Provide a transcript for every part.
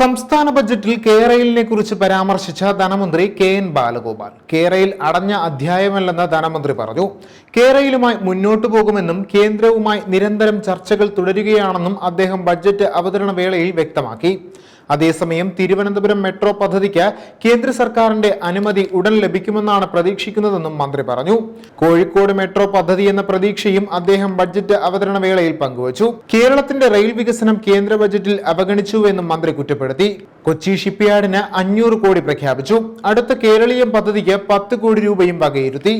സംസ്ഥാന ബജറ്റിൽ കേരളിനെ കുറിച്ച് പരാമർശിച്ച ധനമന്ത്രി കെ എൻ ബാലഗോപാൽ. കേരയിൽ അടഞ്ഞ അധ്യായമല്ലെന്ന് ധനമന്ത്രി പറഞ്ഞു. കേരളയിലുമായി മുന്നോട്ടു പോകുമെന്നും കേന്ദ്രവുമായി നിരന്തരം ചർച്ചകൾ തുടരുകയാണെന്നും അദ്ദേഹം ബജറ്റ് അവതരണ വേളയിൽ വ്യക്തമാക്കി. അതേസമയം തിരുവനന്തപുരം മെട്രോ പദ്ധതിക്ക് കേന്ദ്ര സർക്കാരിന്റെ അനുമതി ഉടൻ ലഭിക്കുമെന്നാണ് പ്രതീക്ഷിക്കുന്നതെന്നും മന്ത്രി പറഞ്ഞു. കോഴിക്കോട് മെട്രോ പദ്ധതി എന്ന പ്രതീക്ഷയും അദ്ദേഹം ബഡ്ജറ്റ് അവതരണ വേളയിൽ പങ്കുവച്ചു. കേരളത്തിന്റെ റെയിൽ വികസനം കേന്ദ്ര ബജറ്റിൽ അവഗണിച്ചുവെന്നും മന്ത്രി കുറ്റപ്പെടുത്തി. കൊച്ചി ഷിപ്പ്യാർഡിന് അഞ്ഞൂറ് കോടി പ്രഖ്യാപിച്ചു. അടുത്ത കേരളീയം പദ്ധതിക്ക് പത്ത് കോടി രൂപയും വകയിരുത്തി.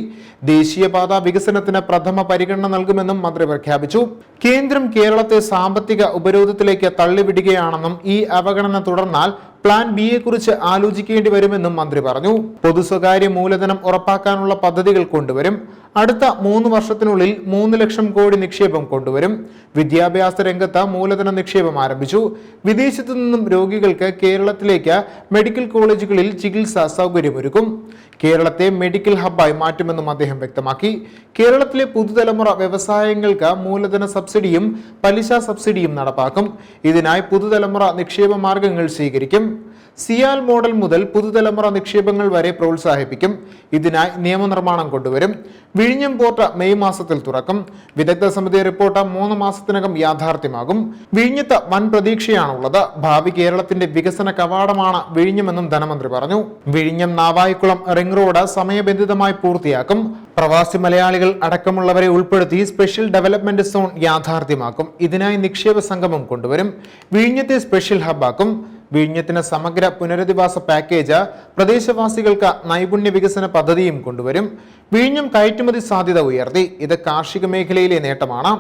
ദേശീയപാത വികസനത്തിന് പ്രഥമ പരിഗണന നൽകുമെന്നും മന്ത്രി പ്രഖ്യാപിച്ചു. കേന്ദ്രം കേരളത്തെ സാമ്പത്തിക ഉപരോധത്തിലേക്ക് തള്ളിവിടുകയാണെന്നും ഈ അവഗണന തുടർന്നാൽ പ്ലാൻ ബിയെ കുറിച്ച് ആലോചിക്കേണ്ടി വരുമെന്നും മന്ത്രി പറഞ്ഞു. പൊതു സ്വകാര്യ മൂലധനം ഉറപ്പാക്കാനുള്ള പദ്ധതികൾ കൊണ്ടുവരും. അടുത്ത മൂന്ന് വർഷത്തിനുള്ളിൽ മൂന്ന് ലക്ഷം കോടി നിക്ഷേപം കൊണ്ടുവരും. വിദ്യാഭ്യാസ രംഗത്ത് മൂലധന നിക്ഷേപം ആരംഭിച്ചു. വിദേശത്തു നിന്നും രോഗികൾക്ക് കേരളത്തിലേക്ക് മെഡിക്കൽ കോളേജുകളിൽ ചികിത്സ സൗകര്യമൊരുക്കും. കേരളത്തെ മെഡിക്കൽ ഹബ്ബായി മാറ്റുമെന്നും അദ്ദേഹം വ്യക്തമാക്കി. കേരളത്തിലെ പുതുതലമുറ വ്യവസായങ്ങൾക്ക് മൂലധന സബ്സിഡിയും പലിശ സബ്സിഡിയും നടപ്പാക്കും. ഇതിനായി പുതുതലമുറ നിക്ഷേപ മാർഗങ്ങൾ സ്വീകരിക്കും. സിയാൽ മോഡൽ മുതൽ പുതുതലമുറ നിക്ഷേപങ്ങൾ വരെ പ്രോത്സാഹിപ്പിക്കും. ഇതിനായി നിയമനിർമ്മാണം കൊണ്ടുവരും. വിഴിഞ്ഞം പോർട്ട് മെയ് മാസത്തിൽ തുറക്കും. വിദഗ്ധ സമിതി റിപ്പോർട്ട് മൂന്ന് മാസത്തിനകം യാഥാർത്ഥ്യമാകും. വിഴിഞ്ഞത്ത് വൻ പ്രതീക്ഷയാണുള്ളത്. ഭാവി കേരളത്തിന്റെ വികസന കവാടമാണ് വിഴിഞ്ഞമെന്നും ധനമന്ത്രി പറഞ്ഞു. വിഴിഞ്ഞം നാവായിക്കുളം റിംഗ് റോഡ് സമയബന്ധിതമായി പൂർത്തിയാക്കും. പ്രവാസി മലയാളികൾ അടക്കമുള്ളവരെ ഉൾപ്പെടുത്തി സ്പെഷ്യൽ ഡെവലപ്മെന്റ് സോൺ യാഥാർത്ഥ്യമാക്കും. ഇതിനായി നിക്ഷേപ സംഗമം കൊണ്ടുവരും. വിഴിഞ്ഞത്തെ സ്പെഷ്യൽ ഹബ്ബാക്കും. വിഴിഞ്ഞത്തിന് സമഗ്ര പുനരധിവാസ പാക്കേജ് പ്രദേശവാസികൾക്ക് നൈപുണ്യ വികസന പദ്ധതിയും കൊണ്ടുവരും. വിഴിഞ്ഞം കയറ്റുമതി സാധ്യത ഉയർത്തി. ഇത് കാർഷിക മേഖലയിലെ നേട്ടമാണ്.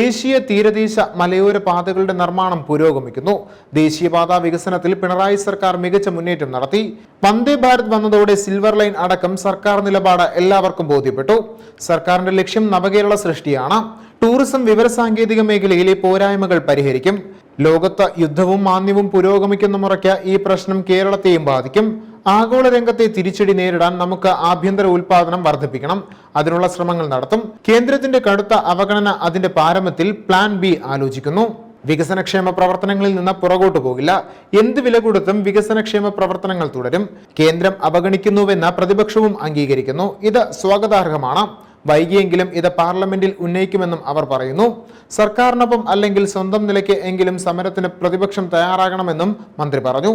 ദേശീയ തീരദേശ മലയോര പാതകളുടെ നിർമ്മാണം പുരോഗമിക്കുന്നു. ദേശീയപാതാ വികസനത്തിൽ പിണറായി സർക്കാർ മികച്ച മുന്നേറ്റം നടത്തി. വന്ദേ ഭാരത് വന്നതോടെ സിൽവർ ലൈൻ അടക്കം സർക്കാർ നിലപാട് എല്ലാവർക്കും ബോധ്യപ്പെട്ടു. സർക്കാരിന്റെ ലക്ഷ്യം നവകേരള സൃഷ്ടിയാണ്. ടൂറിസം വിവരസാങ്കേതിക മേഖലയിലെ പോരായ്മകൾ പരിഹരിക്കും. ലോകത്ത് യുദ്ധവും മാന്യവും പുരോഗമിക്കുന്ന മുറയ്ക്ക് ഈ പ്രശ്നം കേരളത്തെയും ബാധിക്കും. ആഗോള രംഗത്തെ തിരിച്ചടി നേരിടാൻ നമുക്ക് ആഭ്യന്തര ഉൽപാദനം വർദ്ധിപ്പിക്കണം. അതിനുള്ള ശ്രമങ്ങൾ നടത്തും. കേന്ദ്രത്തിന്റെ കടുത്ത അവഗണന അതിന്റെ പാരമ്യത്തിൽ പ്ലാൻ ബി ആലോചിക്കുന്നു. വികസനക്ഷേമ പ്രവർത്തനങ്ങളിൽ നിന്ന് പുറകോട്ടു പോകില്ല. എന്ത് വില കൊടുത്തും വികസനക്ഷേമ പ്രവർത്തനങ്ങൾ തുടരും. കേന്ദ്രം അവഗണിക്കുന്നുവെന്ന പ്രതിപക്ഷവും അംഗീകരിക്കുന്നു. ഇത് സ്വാഗതാർഹമാണ്. വൈകിയെങ്കിലും ഇത് പാർലമെന്റിൽ ഉന്നയിക്കുമെന്നും അവർ പറയുന്നു. സർക്കാരിനൊപ്പം അല്ലെങ്കിൽ സ്വന്തം നിലയ്ക്ക് എങ്കിലും സമരത്തിന് പ്രതിപക്ഷം തയ്യാറാകണമെന്നും മന്ത്രി പറഞ്ഞു.